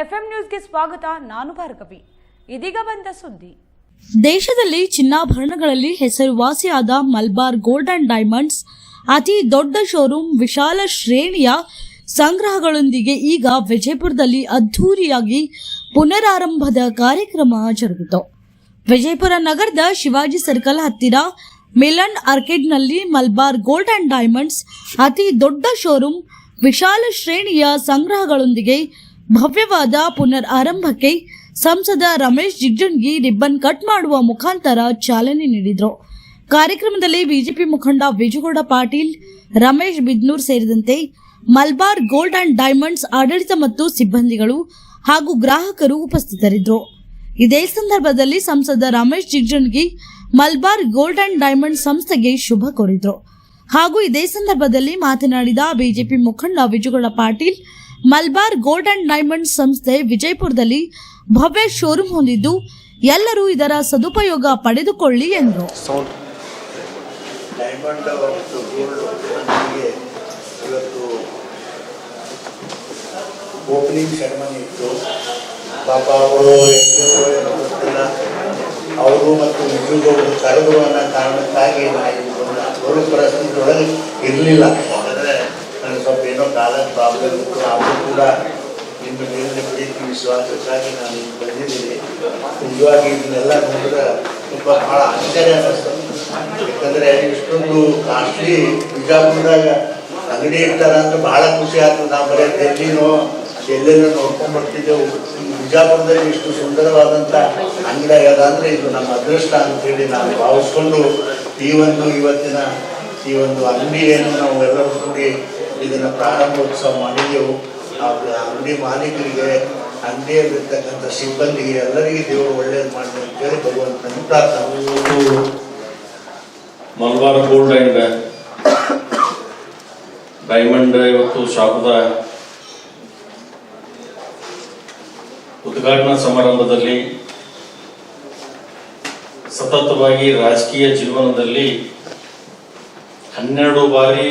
FM ನ್ಯೂಸ್ಗೆ ಸ್ವಾಗತ, ನಾನು ಭಾರ್ಗವಿ. ಇದೀಗ ಬಂದ ಸುದ್ದಿ. ದೇಶದಲ್ಲಿ ಚಿನ್ನಾಭರಣಗಳಲ್ಲಿ ಹೆಸರುವಾಸಿಯಾದ ಮಲ್ಬಾರ್ ಗೋಲ್ಡ್ ಅಂಡ್ ಡೈಮಂಡ್ಸ್, ಅತಿ ದೊಡ್ಡ ಶೋರೂಮ್ ವಿಶಾಲ ಶ್ರೇಣಿಯ ಸಂಗ್ರಹಗಳೊಂದಿಗೆ ಈಗ ವಿಜಯಪುರದಲ್ಲಿ ಅದ್ಧೂರಿಯಾಗಿ ಪುನರಾರಂಭದ ಕಾರ್ಯಕ್ರಮ ಜರುಗಿತು. ವಿಜಯಪುರ ನಗರದ ಶಿವಾಜಿ ಸರ್ಕಲ್ ಹತ್ತಿರ ಮಿಲನ್ ಆರ್ಕಿಡ್ನಲ್ಲಿ ಮಲ್ಬಾರ್ ಗೋಲ್ಡ್ ಅಂಡ್ ಡೈಮಂಡ್ಸ್, ಅತಿ ದೊಡ್ಡ ಶೋರೂಮ್ ವಿಶಾಲ ಶ್ರೇಣಿಯ ಸಂಗ್ರಹಗಳೊಂದಿಗೆ ಭವ್ಯವಾದ ಪುನರ್ ಆರಂಭಕ್ಕೆ ಸಂಸದ ರಮೇಶ್ ಜಿಗ್ಜನ್ಗಿ ರಿಬ್ಬನ್ ಕಟ್ ಮಾಡುವ ಮುಖಾಂತರ ಚಾಲನೆ ನೀಡಿದರು. ಕಾರ್ಯಕ್ರಮದಲ್ಲಿ ಬಿಜೆಪಿ ಮುಖಂಡ ವಿಜುಗೌಡ ಪಾಟೀಲ್, ರಮೇಶ್ ಬಿದ್ನೂರ್ ಸೇರಿದಂತೆ ಮಲ್ಬಾರ್ ಗೋಲ್ಡ್ ಅಂಡ್ ಡೈಮಂಡ್ಸ್ ಆಡಳಿತ ಮತ್ತು ಸಿಬ್ಬಂದಿಗಳು ಹಾಗೂ ಗ್ರಾಹಕರು ಉಪಸ್ಥಿತರಿದ್ದರು. ಇದೇ ಸಂದರ್ಭದಲ್ಲಿ ಸಂಸದ Ramesh Jigajinagi Malabar gold and diamond ಸಂಸ್ಥೆಗೆ ಶುಭ ಕೋರಿದ್ರು. ಹಾಗೂ ಇದೇ ಸಂದರ್ಭದಲ್ಲಿ ಮಾತನಾಡಿದ ಬಿಜೆಪಿ ಮುಖಂಡ Vijugouda Patil Malabar gold and diamond ಸಂಸ್ಥೆ ವಿಜಯಪುರದಲ್ಲಿ ಭವ್ಯ ಶೋರೂಮ್ ಹೊಂದಿದ್ದು ಎಲ್ಲರೂ ಇದರ ಸದುಪಯೋಗ ಪಡೆದುಕೊಳ್ಳಿ ಎಂದರು. ಡೈಮಂಡ್ ಮತ್ತು ಗೋಲ್ಡ್ ನಮಗೆ ಇವತ್ತು ಓಪನಿಂಗ್ ಸೆರೆಮನಿ ಇತ್ತು. ಪಾಪ ಅವರು ಗೊತ್ತಿಲ್ಲ. ಅವರು ಮತ್ತು ವಿಜುಗೌಡರು ಕರೆದು ಅನ್ನೋ ಕಾರಣಕ್ಕಾಗಿ ನಾನು ಅವರು ಬರೋ ಪರಿಸ್ಥಿತಿ ಒಳಗೆ ಇರಲಿಲ್ಲ ಯಾಕಂದರೆ ನನಗೆ ಸ್ವಲ್ಪ ಏನೋ ಇತ್ತು ಆದರೂ ಕೂಡ ನಿಮ್ಮ ಮೇಲಿನ ಪ್ರೀತಿ, ವಿಶ್ವಾಸಕ್ಕಾಗಿ ನಾನು ಇಲ್ಲಿ ಬಂದಿದ್ದೀನಿ. ನಿಜವಾಗಿ ಇದನ್ನೆಲ್ಲ ನೋಡಿದ್ರೆ ತುಂಬ ಭಾಳ ಆಶ್ಚರ್ಯ ಅನ್ನಿಸ್ತು. ಯಾಕಂದರೆ ಇಷ್ಟೊಂದು ಕಾಸ್ಟ್ಲಿ ಬಿಜಾಪುರದಾಗ ಅಂಗಡಿ ಇರ್ತಾರ ಅಂದ್ರೆ ಭಾಳ ಖುಷಿ ಆಗ್ತದೆ ನಾವು ಬರೀ ಡೆಲ್ಲಿನೋ ಎಲ್ಲೆಲ್ಲೋ ನೋಡ್ಕೊಂಡ್ಬರ್ತಿದ್ದೆವು ಬಿಜಾಪುರದಲ್ಲಿ ಇಷ್ಟು ಸುಂದರವಾದಂಥ ಅಂಗಡಿ ಆಗ್ಯದ ಅಂದ್ರೆ ಇದು ನಮ್ಮ ಅದೃಷ್ಟ ಅಂತೇಳಿ ನಾನು ಭಾವಿಸ್ಕೊಂಡು ಈ ಒಂದು ಇವತ್ತಿನ ಈ ಒಂದು ಅಂಗಡಿ ಏನು ನಾವು ಎಲ್ಲರೂ ಕೂಡಿ ಇದನ್ನ ಪ್ರಾರಂಭೋತ್ಸವ ಮಾಡಿದೆವು. ಅಂಗಡಿ ಮಾಲೀಕರಿಗೆ ಅಂಗಡಿಯಲ್ಲಿರ್ತಕ್ಕಂಥ ಸಿಬ್ಬಂದಿಗೆ ಎಲ್ಲರಿಗೆ ದೇವರು ಒಳ್ಳೇದು ಮಾಡಲಿ ಅಂತೇಳಿ ಭಗವಂತನ ಪ್ರಾರ್ಥನೆ ಮಲ್ಬಾರ್ ಗೋಲ್ಡ್ ಡೈಮಂಡ್ ಇವತ್ತು ಶಾಪದ ಉದ್ಘಾಟನಾ ಸಮಾರಂಭದಲ್ಲಿ ಸತತವಾಗಿ ರಾಜಕೀಯ ಜೀವನದಲ್ಲಿ ಹನ್ನೆರಡು ಬಾರಿ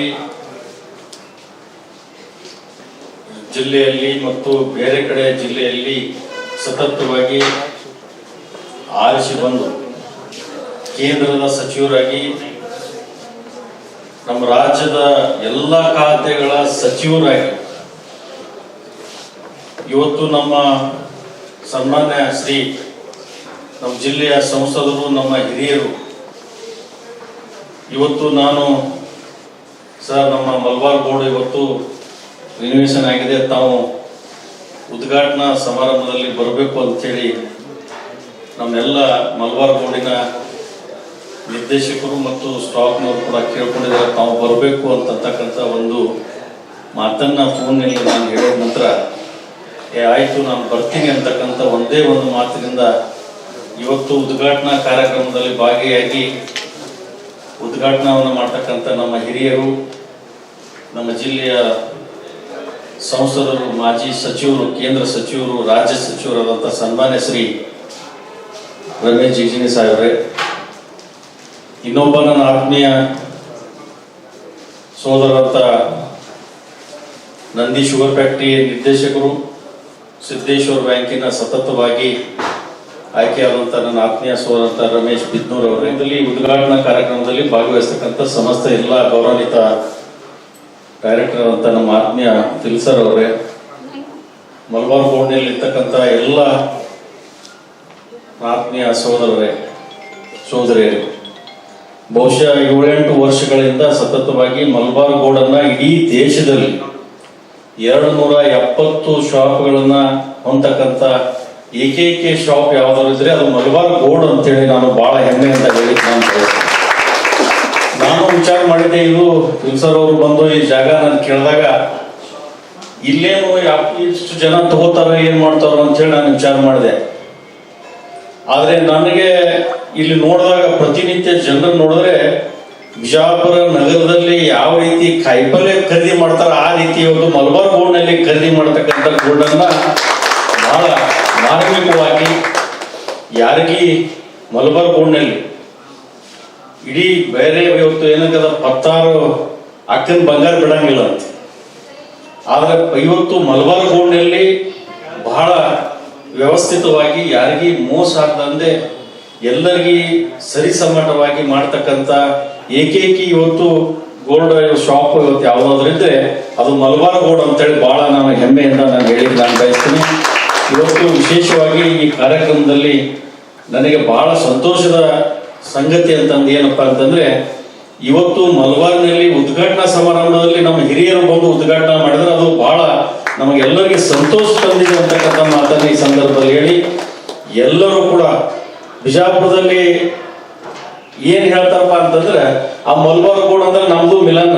ಜಿಲ್ಲೆಯಲ್ಲಿ ಮತ್ತು ಬೇರೆ ಕಡೆ ಜಿಲ್ಲೆಯಲ್ಲಿ ಸತತವಾಗಿ ಆರಿಸಿ ಬಂದು ಕೇಂದ್ರದ ಸಚಿವರಾಗಿ ನಮ್ಮ ರಾಜ್ಯದ ಎಲ್ಲ ಖಾತೆಗಳ ಸಚಿವರಾಗಿ ಇವತ್ತು ನಮ್ಮ ಸನ್ಮಾನ್ಯ ಶ್ರೀ ನಮ್ಮ ಜಿಲ್ಲೆಯ ಸಂಸದರು, ನಮ್ಮ ಹಿರಿಯರು. ಇವತ್ತು ನಾನು ಸರ್ ನಮ್ಮ ಮಲ್ಬಾರ್ ಬೋರ್ಡ್ ಇವತ್ತು ರಿನಿವೇಶನ್ ಆಗಿದೆ, ತಾವು ಉದ್ಘಾಟನಾ ಸಮಾರಂಭದಲ್ಲಿ ಬರಬೇಕು ಅಂತೇಳಿ ನಮ್ಮೆಲ್ಲ ಮಲ್ಬಾರ್ ಬೋರ್ಡಿನ ನಿರ್ದೇಶಕರು ಮತ್ತು ಸ್ಟಾಕ್ನವರು ಕೂಡ ಕೇಳ್ಕೊಂಡಿದ್ದಾರೆ, ತಾವು ಬರಬೇಕು ಅಂತಕ್ಕಂಥ ಒಂದು ಮಾತನ್ನ ಫೋನ್ನಲ್ಲಿ ನಾನು ಹೇಳಿದ ನಂತರ, ಏ, ಆಯಿತು, ನಾನು ಬರ್ತೀನಿ ಅಂತಕ್ಕಂಥ ಒಂದೇ ಒಂದು ಮಾತಿನಿಂದ ಇವತ್ತು ಉದ್ಘಾಟನಾ ಕಾರ್ಯಕ್ರಮದಲ್ಲಿ ಭಾಗಿಯಾಗಿ ಉದ್ಘಾಟನವನ್ನು ಮಾಡ್ತಕ್ಕಂಥ ನಮ್ಮ ಹಿರಿಯರು, ನಮ್ಮ ಜಿಲ್ಲೆಯ ಸಂಸದರು, ಮಾಜಿ ಸಚಿವರು, ಕೇಂದ್ರ ಸಚಿವರು, ರಾಜ್ಯ ಸಚಿವರಾದಂಥ ಸನ್ಮಾನ್ಯ ಶ್ರೀ ರಮೇಶ್ ಜಿಜಿನಿ ಸಾಹೇಬ್ರೆ, ಇನ್ನೊಬ್ಬ ನನ್ನ ಆತ್ಮೀಯ ಸೋದರಂತ ನಂದಿ ಶುಗರ್ ಫ್ಯಾಕ್ಟರಿ ನಿರ್ದೇಶಕರು, ಸಿದ್ದೇಶ್ವರ ಬ್ಯಾಂಕಿನ ಸತತವಾಗಿ ಆಯ್ಕೆಯಾದಂಥ ನನ್ನ ಆತ್ಮೀಯ ಸೋದರಂತ ರಮೇಶ್ ಬಿದ್ನೂರ್ ಅವರು. ಇದರಲ್ಲಿ ಉದ್ಘಾಟನಾ ಕಾರ್ಯಕ್ರಮದಲ್ಲಿ ಭಾಗವಹಿಸ್ತಕ್ಕಂಥ ಸಮಸ್ತ ಎಲ್ಲ ಗೌರವಾನ್ವಿತ ಡೈರೆಕ್ಟರ್ ಅಂತ ನಮ್ಮ ಆತ್ಮೀಯ ತಿಲ್ಸರ್ ಅವರೇ, ಮಲ್ಬಾರ್ ಬೋರ್ಡ್ನಲ್ಲಿ ಇರ್ತಕ್ಕಂಥ ಎಲ್ಲ ಆತ್ಮೀಯ ಸೋದರರೇ ಸಹೋದರಿಯರು, ಬಹುಶಃ ಏಳೆಂಟು ವರ್ಷಗಳಿಂದ ಸತತವಾಗಿ ಮಲ್ಬಾರ್ ಗೋಲ್ಡ್ ಅನ್ನ ಇಡೀ ದೇಶದಲ್ಲಿ ಎರಡು ನೂರ ಎಪ್ಪತ್ತು ಶಾಪ್ಗಳನ್ನ ಹೊಂದತಕ್ಕಂಥ ಏಕೈಕ ಶಾಪ್ ಯಾವ್ದಾದ್ರು ಇದ್ರೆ ಅದು ಮಲ್ಬಾರ್ ಬೋರ್ಡ್ ಅಂತೇಳಿ ನಾನು ಬಹಳ ಹೆಮ್ಮೆಯಿಂದ ಹೇಳಿ ನಾನು. ನಾನು ವಿಚಾರ ಮಾಡಿದ್ದೆ ಇದು ಸರ್ ಅವರು ಬಂದು ಈ ಜಾಗ ನಾನು ಕೇಳಿದಾಗ, ಇಲ್ಲೇನು ಇಷ್ಟು ಜನ ತಗೋತಾರ, ಏನ್ ಮಾಡ್ತಾರೋ ಅಂತ ಹೇಳಿ ನಾನು ವಿಚಾರ ಮಾಡಿದೆ. ಆದ್ರೆ ನನಗೆ ಇಲ್ಲಿ ನೋಡಿದಾಗ ಪ್ರತಿನಿತ್ಯ ಜನರು ನೋಡಿದ್ರೆ ಬಿಜಾಪುರ ನಗರದಲ್ಲಿ ಯಾವ ರೀತಿ ಕಾಯಿಪಲ್ಯ ಖರೀದಿ ಮಾಡ್ತಾರ, ಆ ರೀತಿ ಇವತ್ತು ಮಲಬಾರ್ ಗೋಲ್ಡ್ನಲ್ಲಿ ಖರೀದಿ ಮಾಡತಕ್ಕಂಥ ಗೋಲ್ಡನ್ನ ಬಹಳ ಮಾರ್ಮಿಕವಾಗಿ ಯಾರಿಗೆ ಮಲಬಾರ್ ಗೋಲ್ಡ್ನಲ್ಲಿ ಇಡೀ ಬೇರೆ ಇವತ್ತು ಏನಕ್ಕದ ಪತ್ತಾರು ಅಕ್ಕನ ಬಂಗಾರ ಬಿಡಂಗಿಲ್ಲ ಅಂತ. ಆದ್ರೆ ಇವತ್ತು ಮಲಬಾರ್ ಗೋಲ್ಡ್ನಲ್ಲಿ ಬಹಳ ವ್ಯವಸ್ಥಿತವಾಗಿ ಯಾರಿಗೆ ಮೋಸ ಆಗದಂತೆ ಎಲ್ಲರಿಗೂ ಸರಿಸಮಟವಾಗಿ ಮಾಡ್ತಕ್ಕಂಥ ಏಕೈಕಿ ಇವತ್ತು ಗೋಲ್ಡ್ ಶಾಪ್ ಇವತ್ತು ಯಾವುದಾದ್ರೂ ಇದ್ರೆ ಅದು ಮಲಬಾರ್ ಗೋಲ್ಡ್ ಅಂತೇಳಿ ಬಹಳ ನಾನು ಹೆಮ್ಮೆಯಿಂದ ನಾನು ಹೇಳಿದ್ದು, ನಾನು ಬಯಸ್ತೀನಿ. ಇವತ್ತು ವಿಶೇಷವಾಗಿ ಈ ಕಾರ್ಯಕ್ರಮದಲ್ಲಿ ನನಗೆ ಬಹಳ ಸಂತೋಷದ ಸಂಗತಿ ಅಂತಂದು ಏನಪ್ಪಾ ಅಂತಂದ್ರೆ, ಇವತ್ತು ಮಲಬಾರ್ನಲ್ಲಿ ಉದ್ಘಾಟನಾ ಸಮಾರಂಭದಲ್ಲಿ ನಮ್ಮ ಹಿರಿಯರು ಬಂದು ಉದ್ಘಾಟನಾ ಮಾಡಿದ್ರೆ ಅದು ಬಹಳ ನಮಗೆಲ್ಲರಿಗೆ ಸಂತೋಷ ತಂದಿದೆ ಅಂತಕ್ಕಂಥ ಮಾತನ್ನ ಈ ಸಂದರ್ಭದಲ್ಲಿ ಹೇಳಿ, ಎಲ್ಲರೂ ಕೂಡ ಬಿಜಾಪುರದಲ್ಲಿ ಏನ್ ಹೇಳ್ತಾರಪ್ಪ ಅಂತಂದ್ರೆ, ಆ ಮಲ್ಬಾರ್ ಗೋಡ್ ಅಂದ್ರೆ ನಮ್ದು ಮಿಲನ.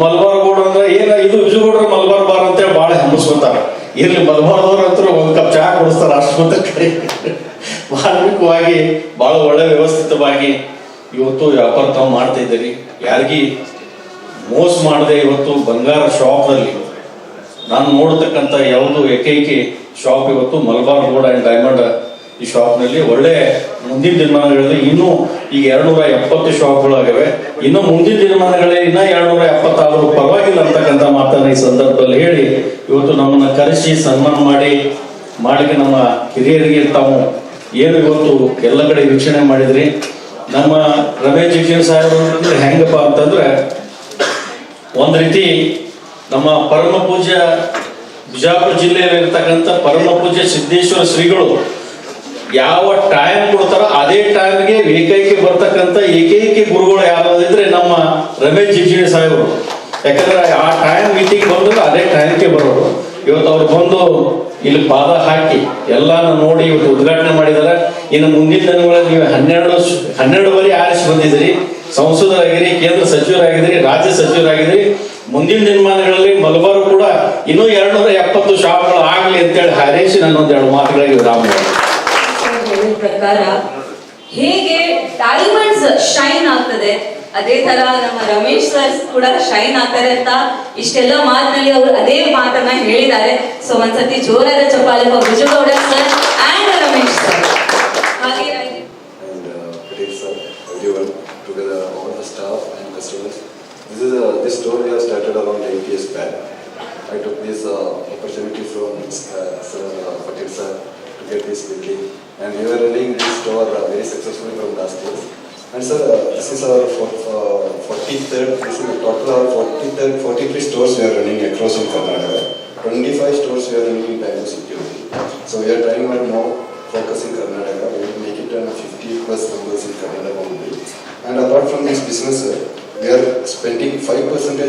ಮಲ್ಬಾರ್ ಗೋಡ್ ಅಂದ್ರೆ ಏನ ಇದು ವಿಜಯಗೌಡ್ರ ಮಲ್ಬಾರ್ ಬಾರ್ ಅಂತೇಳಿ ಬಹಳ ಹೆಮ್ಮಿಸ್ಕೊತಾರ ಇರ್ಲಿ ಮಲ್ಬಾರ್ದವ್ರ ಹತ್ರ ಒಂದ್ ಕಪ್ ಚಹಾ ಕೊಡಿಸ್ತಾರ ಅಷ್ಟು ಮಾರ್ಮಿಕವಾಗಿ ಬಹಳ ಒಳ್ಳೆ ವ್ಯವಸ್ಥಿತವಾಗಿ ಇವತ್ತು ವ್ಯಾಪಾರ ತಾವು ಮಾಡ್ತಾ ಇದ್ದೀರಿ. ಯಾರಿಗಿ ಮೋಸ ಮಾಡದೆ ಇವತ್ತು ಬಂಗಾರ ಶಾಪ್ನಲ್ಲಿ ನಾನು ನೋಡತಕ್ಕಂತ ಯಾವುದು ಏಕೈಕಿ ಶಾಪ್ ಇವತ್ತು ಮಲಬಾರ್ ಗೋಲ್ಡ್ ಅಂಡ್ ಡೈಮಂಡ್ ಈ ಶಾಪ್ನಲ್ಲಿ ಒಳ್ಳೆ ಮುಂದಿನ ದಿನಮಾನಗಳಲ್ಲಿ ಇನ್ನೂ ಈಗ ಎರಡ್ನೂರ ಎಪ್ಪತ್ತು ಶಾಪ್ಗಳಾಗಿವೆ. ಇನ್ನು ಮುಂದಿನ ದಿನಮಾನಗಳಲ್ಲಿ ಇನ್ನ ಎರಡ್ನೂರ ಎಪ್ಪತ್ತಾದರೂ ಪರವಾಗಿಲ್ಲ ಅಂತಕ್ಕಂಥ ಮಾತನ್ನ ಈ ಸಂದರ್ಭದಲ್ಲಿ ಹೇಳಿ ಇವತ್ತು ನಮ್ಮನ್ನ ಕರೆಸಿ ಸನ್ಮಾನ ಮಾಡಿ, ಮಾಡಲಿಕ್ಕೆ ನಮ್ಮ ಹಿರಿಯರಿಗೆ ತಾವು ಏನು ಇವತ್ತು ಎಲ್ಲ ಕಡೆ ವೀಕ್ಷಣೆ ಮಾಡಿದ್ರಿ. ನಮ್ಮ ರಮೇಶ್ ಜಿಕ್ಷನ್ ಸಾಹೇಬರು ಅಂದ್ರೆ ಹೆಂಗಪ್ಪ ಅಂತಂದ್ರೆ, ಒಂದ್ ರೀತಿ ನಮ್ಮ ಪರಮ ಪೂಜ್ಯ ಬಿಜಾಪುರ ಜಿಲ್ಲೆಯಲ್ಲಿ ಇರ್ತಕ್ಕಂಥ ಪರಮ ಪೂಜ್ಯ ಸಿದ್ದೇಶ್ವರ ಶ್ರೀಗಳು ಯಾವ ಟೈಮ್ ಕೊಡ್ತಾರೋ ಅದೇ ಟೈಮ್ಗೆ ಏಕೈಕ ಬರ್ತಕ್ಕಂಥ ಏಕೈಕಿ ಗುರುಗಳು ಯಾರಾದಿದ್ರೆ ನಮ್ಮ ರಮೇಶ್ ಜಿಗ್ಜಿಣಿ ಸಾಹೇಬರು ಯಾಕಂದ್ರೆ ಆ ಟೈಮ್ ಮೀಟಿಂಗ್ ಬಂದ್ರೆ ಅದೇ ಟೈಮ್ಗೆ ಬರೋರು. ಇವತ್ತು ಅವ್ರು ಬಂದು ಇಲ್ಲಿ ಪಾದ ಹಾಕಿ ಎಲ್ಲಾನು ನೋಡಿ ಇವತ್ತು ಉದ್ಘಾಟನೆ ಮಾಡಿದಾರೆ. ಇನ್ನು ಮುಂದಿನ ದಿನಗಳಲ್ಲಿ ನೀವು ಹನ್ನೆರಡು ಹನ್ನೆರಡು ಬಾರಿ ಆರಿಸಿ ಬಂದಿದ್ದೀರಿ. ಸಂಸದರಾಗಿರಿ, ಕೇಂದ್ರ ಸಚಿವರಾಗಿದ್ರಿ ರಾಜ್ಯ ಸಚಿವರಾಗಿದ್ರಿ ಮುಂದಿನ ದಿನಮಾನಗಳಲ್ಲಿ ಮಲಬಾರು ಕೂಡ ಇನ್ನೂ ಎರಡ್ನೂರ ಎಪ್ಪತ್ತು ಶಾಪ್ಗಳು ಆಗಲಿ ಅಂತೇಳಿ ಹಾರೈಸಿ ನನ್ನೊಂದು ಎರಡು ಮಾತುಗಳಿಗೆ ವಿರಾಮ. ಪ್ರಕಾರ ಹೇಗೆ ಡೈಮಂಡ್ಸ್ ಶೈನ್ ಆಗ್ತದೆ? ಅದೇ ತರ ನಮ್ಮ ರಮೇಶ್ ಸರ್ ಕೂಡ ಶೈನ್ ಆಗ್ತಾರೆ ಅಂತ ಇಷ್ಟೆಲ್ಲ ಮಾತಿನಲ್ಲಿ ಅವರು ಅದೇ ಮಾತನ್ನ ಹೇಳಿದ್ದಾರೆ ಸೊ ಒಂದ್ಸತಿ ಜೋರಾದ ಚಪ್ಪಾಳೆ Vijayagouda sir and Ramesh sir uh. This is a, this story has started around eight years back. I took this uh, opportunity from uh, Sir uh, Patel sir to get this building, and we were running this store uh, very successfully from last year. And sir, this is our uh, 43rd, this is a total of 43rd, 43 stores we are running across in Karnataka. 25 stores we are running in Bangalore city. So we are trying our more focus in Karnataka. We will make it uh, 50 plus numbers in Karnataka only. And apart from this business, uh, we are spending 5%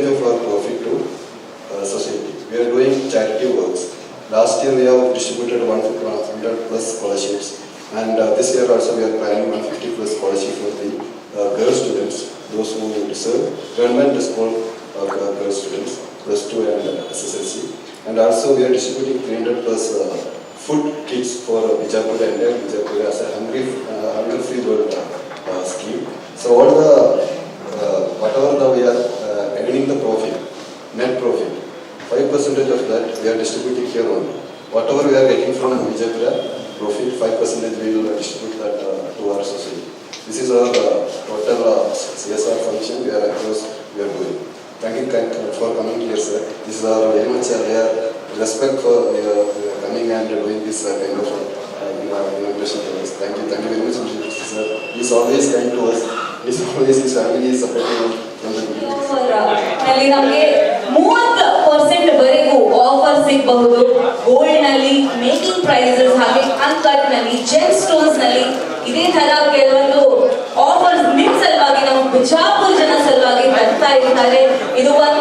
of our profit to uh, society. We are doing charity works. Last year we have distributed 100 plus scholarships. And uh, this year also we are planning 150 plus scholarship for the uh, girl students, those who deserve government school uh, girl students, plus 2 and SSLC. And also we are distributing 300 plus food kits for Bijapur and Bijapur as a hungry, uh, hunger free world scheme. So all the, whatever the we are earning the profit, net profit, 5% of that we are distributing here only. Whatever we are getting from 5 percentage we will distribute that uh, to our society. This is our uh, total uh, CSR function we are across, we are doing. Thank you thank you for coming here, sir. This is our very much uh, respect for uh, uh, coming and doing this uh, kind of uh, to us. Thank you, thank you very much, sir. He's always kind to us. He's always, his family is supporting him from the beginning. Offer percent ವರೆಗೂ offer ಸಿಗಬಹುದು. ಗೋಲ್ಡ್ನಲ್ಲಿ making prices ಹಾಗೆ ಅನ್ಕಟ್ನಲ್ಲಿ GeM ಸ್ಟೋನ್ಸ್ನಲ್ಲಿ ಇದೇ ತರ ಕೆಲವೊಂದು offers ನಿಮ್ ಸಲುವಾಗಿ ನಮ್ಮ ಬಿಜಾಪುರ ಜನ ಸಲುವಾಗಿ ಬರ್ತಾ ಇರ್ತಾರೆ. ಇದು ಒಂದು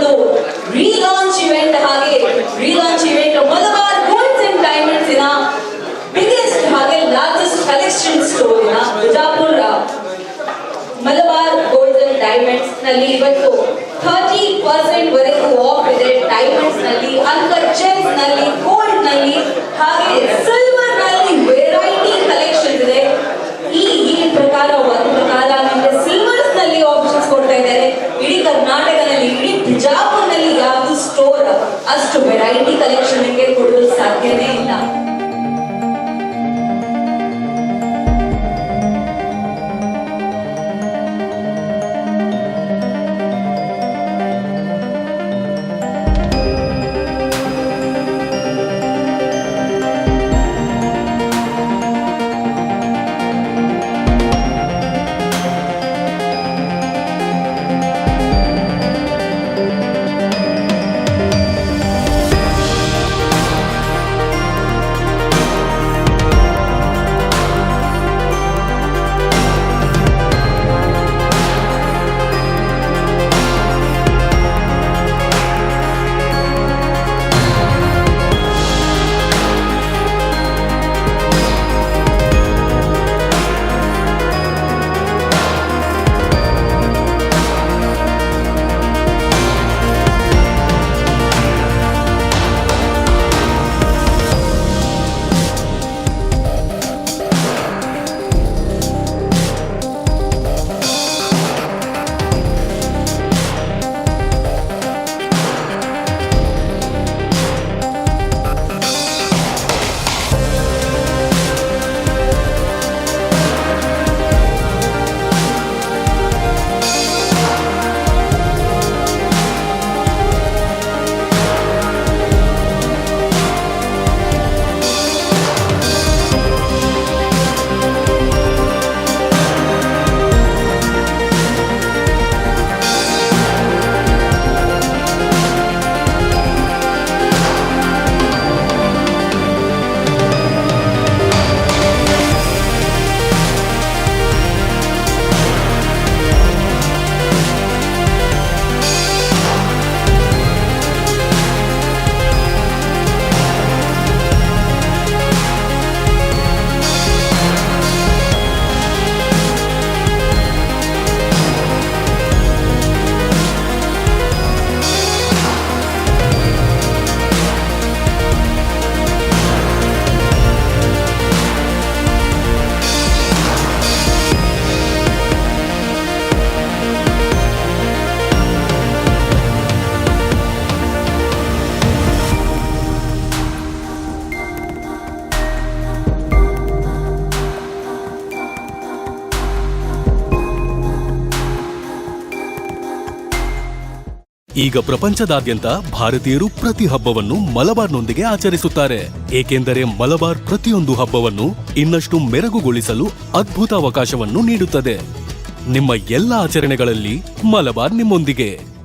ಈಗ ಪ್ರಪಂಚದಾದ್ಯಂತ ಭಾರತೀಯರು ಪ್ರತಿ ಹಬ್ಬವನ್ನು ಮಲಬಾರ್ನೊಂದಿಗೆ ಆಚರಿಸುತ್ತಾರೆ. ಏಕೆಂದರೆ ಮಲಬಾರ್ ಪ್ರತಿಯೊಂದು ಹಬ್ಬವನ್ನು ಇನ್ನಷ್ಟು ಮೆರಗುಗೊಳಿಸಲು ಅದ್ಭುತ ಅವಕಾಶವನ್ನು ನೀಡುತ್ತದೆ. ನಿಮ್ಮ ಎಲ್ಲ ಆಚರಣೆಗಳಲ್ಲಿ ಮಲಬಾರ್ ನಿಮ್ಮೊಂದಿಗೆ.